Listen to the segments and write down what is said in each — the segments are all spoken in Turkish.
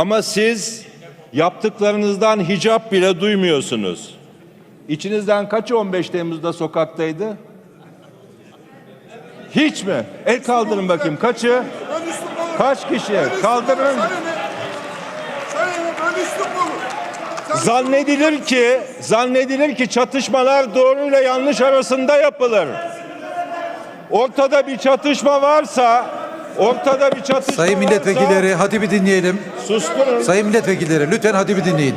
Ama siz yaptıklarınızdan hicap bile duymuyorsunuz. İçinizden kaçı 15 Temmuz'da sokaktaydı? Hiç mi? El kaldırın bakayım. Kaçı? Kaç kişi? Kaldırın. Zannedilir ki, zannedilir ki çatışmalar doğruyla yanlış arasında yapılır. Ortada bir çatışma varsa, ortada bir çatışma Sayın milletvekilleri hadi bir dinleyelim. varsa, susturun. Sayın milletvekilleri lütfen hadi bir dinleyin.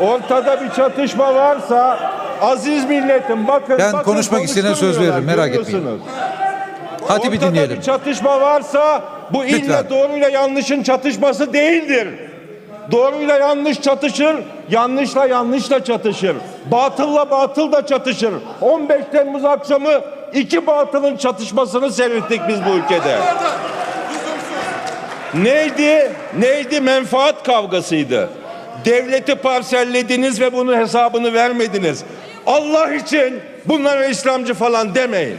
Ortada bir çatışma varsa, aziz milletim bakın. Ben bakın, konuşmak isteyene söz veririm, merak etmeyin. Hadi bir Ortada dinleyelim. bir çatışma varsa bu ille Lütfen. doğruyla yanlışın çatışması değildir. Doğruyla yanlış çatışır, yanlışla yanlışla çatışır. Batılla batıl da çatışır. 15 Temmuz akşamı iki batılın çatışmasını seyrettik biz bu ülkede. Neydi? Neydi? Menfaat kavgasıydı. Devleti parsellediniz ve bunun hesabını vermediniz. Allah için bunlara İslamcı falan demeyin.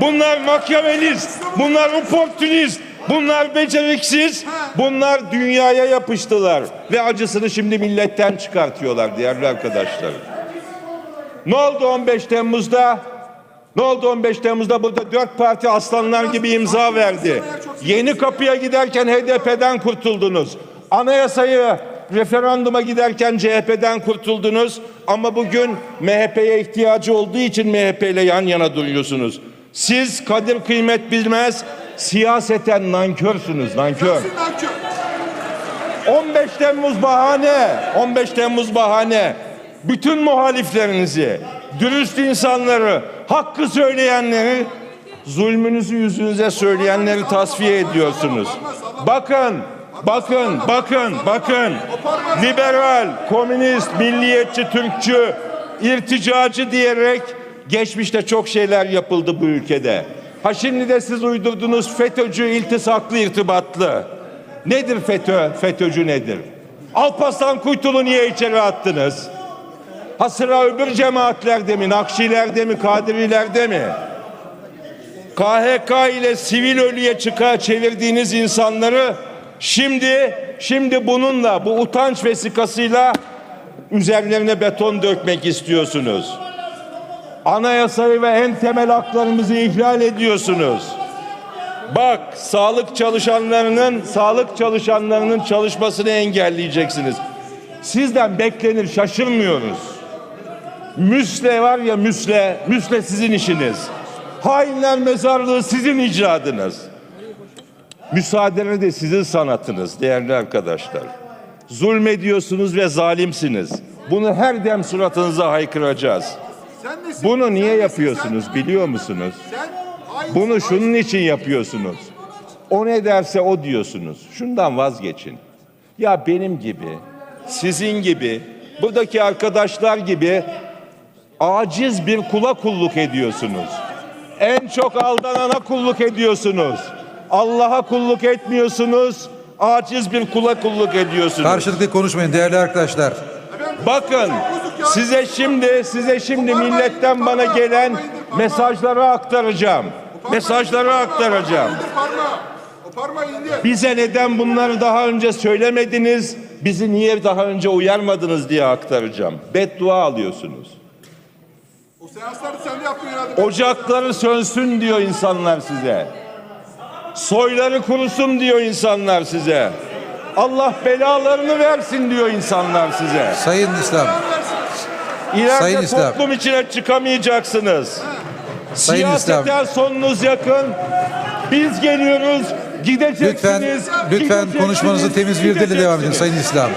Bunlar makyavelist, bunlar oportunist, bunlar beceriksiz, bunlar dünyaya yapıştılar. Ve acısını şimdi milletten çıkartıyorlar değerli arkadaşlar. Ne oldu 15 Temmuz'da? Ne oldu 15 Temmuz'da burada dört parti aslanlar gibi imza verdi. Yeni kapıya giderken HDP'den kurtuldunuz. Anayasayı referanduma giderken CHP'den kurtuldunuz. Ama bugün MHP'ye ihtiyacı olduğu için MHP ile yan yana duruyorsunuz. Siz kadir kıymet bilmez, siyaseten nankörsünüz, nankör. Sensin nankör. 15 Temmuz bahane, 15 Temmuz bahane. Bütün muhaliflerinizi, dürüst insanları, hakkı söyleyenleri, zulmünüzü yüzünüze söyleyenleri tasfiye ediyorsunuz. Bakın, bakın, bakın, bakın. Liberal, komünist, milliyetçi, Türkçü, irticacı diyerek geçmişte çok şeyler yapıldı bu ülkede. Ha şimdi de siz uydurdunuz FETÖ'cü, iltisaklı, irtibatlı. Nedir FETÖ? FETÖ'cü nedir? Alparslan Kuytul'u niye içeri attınız? Ha sıra öbür cemaatlerde mi? Nakşilerde mi? Kadirilerde mi? KHK ile sivil ölüye çıkar çevirdiğiniz insanları şimdi şimdi bununla bu utanç vesikasıyla üzerlerine beton dökmek istiyorsunuz. Anayasayı ve en temel haklarımızı ihlal ediyorsunuz. Bak sağlık çalışanlarının sağlık çalışanlarının çalışmasını engelleyeceksiniz. Sizden beklenir şaşırmıyoruz. Müsle var ya müsle, müsle sizin işiniz. Hainler mezarlığı sizin icadınız. Müsaadene de sizin sanatınız değerli arkadaşlar. Zulmediyorsunuz ve zalimsiniz. Bunu her dem suratınıza haykıracağız. Bunu niye yapıyorsunuz biliyor musunuz? Bunu şunun için yapıyorsunuz. O ne derse o diyorsunuz. Şundan vazgeçin. Ya benim gibi, sizin gibi, buradaki arkadaşlar gibi aciz bir kula kulluk ediyorsunuz. En çok aldanana kulluk ediyorsunuz. Allah'a kulluk etmiyorsunuz. Aciz bir kula kulluk ediyorsunuz. Karşılıklı konuşmayın değerli arkadaşlar. Bakın size şimdi size şimdi milletten bana gelen mesajları aktaracağım. Mesajları aktaracağım. Bize neden bunları daha önce söylemediniz? Bizi niye daha önce uyarmadınız diye aktaracağım. Beddua alıyorsunuz. Seansları sen de yaptın herhalde. Ocakları sönsün diyor insanlar size. Soyları kurusun diyor insanlar size. Allah belalarını versin diyor insanlar size. Sayın İslam. İleride Sayın İslam. toplum içine çıkamayacaksınız. Sayın Siyaseten sonunuz yakın. Biz geliyoruz. Gideceksiniz. Lütfen lütfen gideceksiniz, konuşmanızı temiz bir dille devam edin gideceksiniz. Sayın İslam.